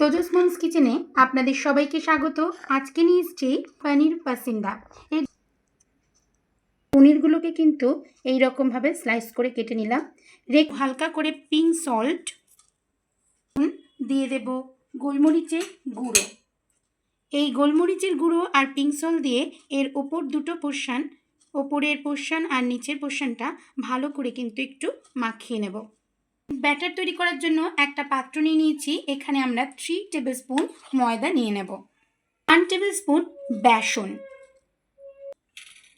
তোজস moms কিচেনে আপনাদের সবাইকে স্বাগত। আজকে নিয়ে এসছি পনির পাসিন্দা। এই পনিরগুলোকে কিন্তু এই রকমভাবে স্লাইস করে কেটে নিলাম। রেক হালকা করে পিঙ্ক সল্ট দিয়ে দেব গোলমরিচের গুঁড়ো। এই গোলমরিচের গুঁড়ো আর পিঙ্ক সল্ট দিয়ে এর ওপর দুটো পোর্শান ওপরের পোর্শান আর নিচের পোর্শানটা ভালো করে কিন্তু একটু মাখিয়ে নেব। ব্যাটার তৈরি করার জন্য একটা পাত্র নিয়ে নিয়েছি। এখানে আমরা থ্রি টেবিল স্পুন ময়দা নিয়ে নেব। ওয়ান টেবিল স্পুন বেসন।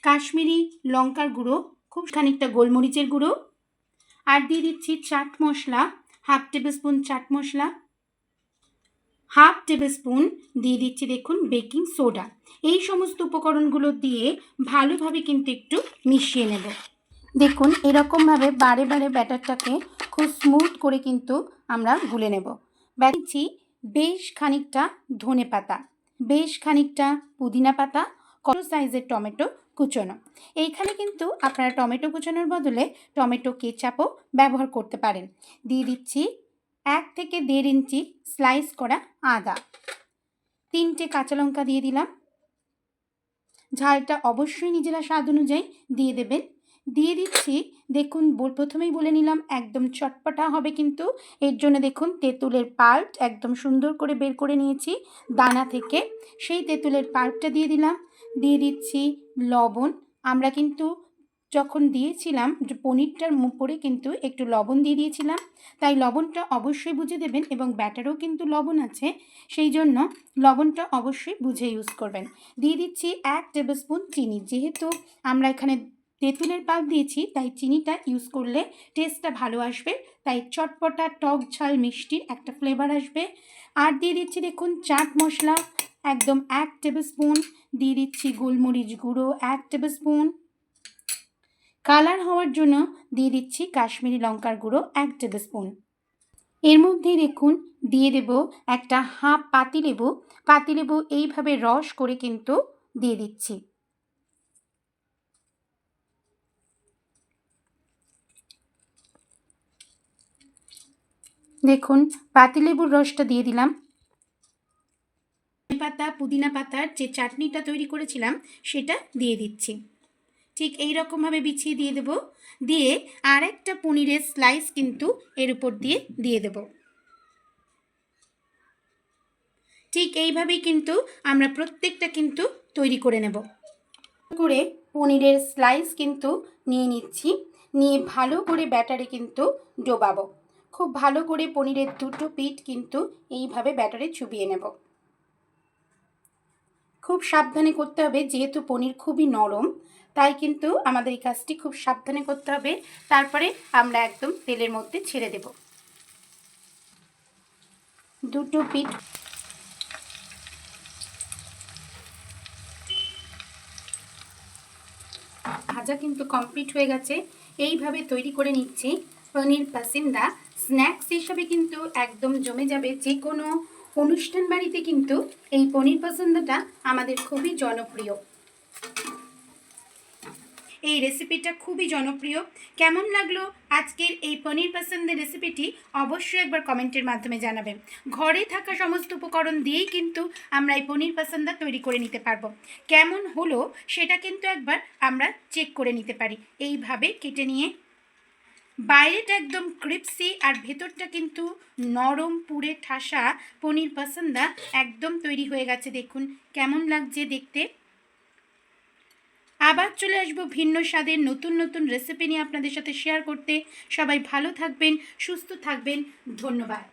কাশ্মীরি লঙ্কার গুঁড়ো, খুব খানিকটা গোলমরিচের গুঁড়ো। আর দিয়ে দিচ্ছি chaat masala half tablespoon chaat masala. Half tablespoon দিয়ে দিচ্ছি দেখুন বেকিং সোডা এই সমস্ত উপকরণগুলো দিয়ে ভালোভাবে কিন্তু একটু মিশিয়ে নেব। দেখুন এরকমভাবে বারে বারে ব্যাটারটাকে খুব স্মুথ করে কিন্তু আমরা গুলে নেব। ব্যাটিছি বেশ খানিকটা ধনে পাতা, বেশ খানিকটা পুদিনা পাতা কত সাইজের টমেটো কুচোনো। এইখানে কিন্তু আপনারা টমেটো কুচোনোর বদলে টমেটো কেচাপও ব্যবহার করতে পারেন। দিয়ে দিচ্ছি এক থেকে দেড় ইঞ্চি স্লাইস করা আদা। তিনটে কাঁচা লঙ্কা দিয়ে দিলাম। ঝালটা অবশ্যই নিজেরা স্বাদ অনুযায়ী দিয়ে দেবেন। দিয়ে দিচ্ছি। দেখুন প্রথমেই বলে নিলাম, একদম চটপটা হবে কিন্তু। এর জন্য দেখুন, তেঁতুলের পাল্প একদম সুন্দর করে বের করে নিয়েছি দানা থেকে। সেই তেঁতুলের পাল্পটা দিয়ে দিলাম। দিয়ে দিচ্ছি লবণ। আমরা কিন্তু যখন দিয়েছিলাম পনিরটার উপরে কিন্তু একটু লবণ দিয়ে দিয়েছিলাম। তাই লবণটা অবশ্যই বুঝে দেবেন এবং ব্যাটারও কিন্তু লবণ আছে। সেই জন্য লবণটা অবশ্যই বুঝে ইউজ করবেন। দিয়ে দিচ্ছি এক টেবিল স্পুন চিনি। যেহেতু আমরা এখানে তেঁতুলের পাক দিয়েছি, তাই চিনিটা ইউজ করলে টেস্টটা ভালো আসবে। তাই চটপটা, টক ঝাল, মিষ্টির একটা ফ্লেভার আসবে। আর দিয়ে দিচ্ছি দেখুন চাট মশলা, একদম এক টেবিল স্পুন দিয়ে দিচ্ছি গোলমরিচ গুঁড়ো, এক টেবিল স্পুন কালার হওয়ার জন্য দিয়ে দিচ্ছি কাশ্মীরি লঙ্কার গুঁড়ো, এক টেবিল স্পুন এর মধ্যে দেখুন দিয়ে দেব একটা হাফ পাতিলেবু। পাতিলেবু এইভাবে রস করে কিন্তু দিয়ে দিচ্ছি। দেখুন, পাতিলেবুর রসটা দিয়ে দিলাম। পাতা, পুদিনা পাতার যে চাটনিটা তৈরি করেছিলাম, সেটা দিয়ে দিচ্ছি। ঠিক এই রকমভাবে বিছিয়ে দিয়ে দেব। দিয়ে আর একটা পনিরের স্লাইস কিন্তু এর উপর দিয়ে দিয়ে দেব। ঠিক এইভাবেই কিন্তু আমরা প্রত্যেকটা কিন্তু তৈরি করে নেব। করে পনিরের স্লাইস কিন্তু নিয়ে নিচ্ছি। নিয়ে ভালো করে ব্যাটারে কিন্তু ডোবাবো। খুব ভালো করে পনিরের দুটো পিঠ কিন্তু এইভাবে ব্যাটারে চুবিয়ে নেব। খুব সাবধানে করতে হবে, যেহেতু পনির খুবই নরম, তাই কিন্তু আমাদের এই কাজটি খুব সাবধানে করতে হবে। তারপরে আমরা একদম তেলের মধ্যে ছেড়ে দেব। দুটো পিঠ ভাজা কিন্তু কমপ্লিট হয়ে গেছে। এইভাবে তৈরি করে নিচ্ছি পনির পাসিন্দা স্ন্যাক্স হিসাবে কিন্তু একদম জমে যাবে। যে কোনো অনুষ্ঠান বাড়িতে কিন্তু এই পনির পছন্দটা আমাদের খুবই জনপ্রিয়। এই রেসিপিটা খুবই জনপ্রিয়। কেমন লাগল আজকের এই পনির পছন্দের রেসিপিটি অবশ্যই একবার কমেন্টের মাধ্যমে জানাবেন। ঘরে থাকা সমস্ত উপকরণ দিয়েই কিন্তু আমরা এই পনির পছন্দা তৈরি করে নিতে পারব। কেমন হলো সেটা কিন্তু একবার আমরা চেক করে নিতে পারি। এইভাবে কেটে নিয়ে বাইরেটা একদম ক্রিপসি আর ভেতরটা কিন্তু নরম পুরে ঠাসা পনির পাসান্দা একদম তৈরি হয়ে গেছে, দেখুন কেমন লাগছে দেখতে। আবার চলে আসব ভিন্ন স্বাদের নতুন নতুন রেসিপি নিয়ে আপনাদের সাথে শেয়ার করতে। সবাই ভালো থাকবেন, সুস্থ থাকবেন, ধন্যবাদ।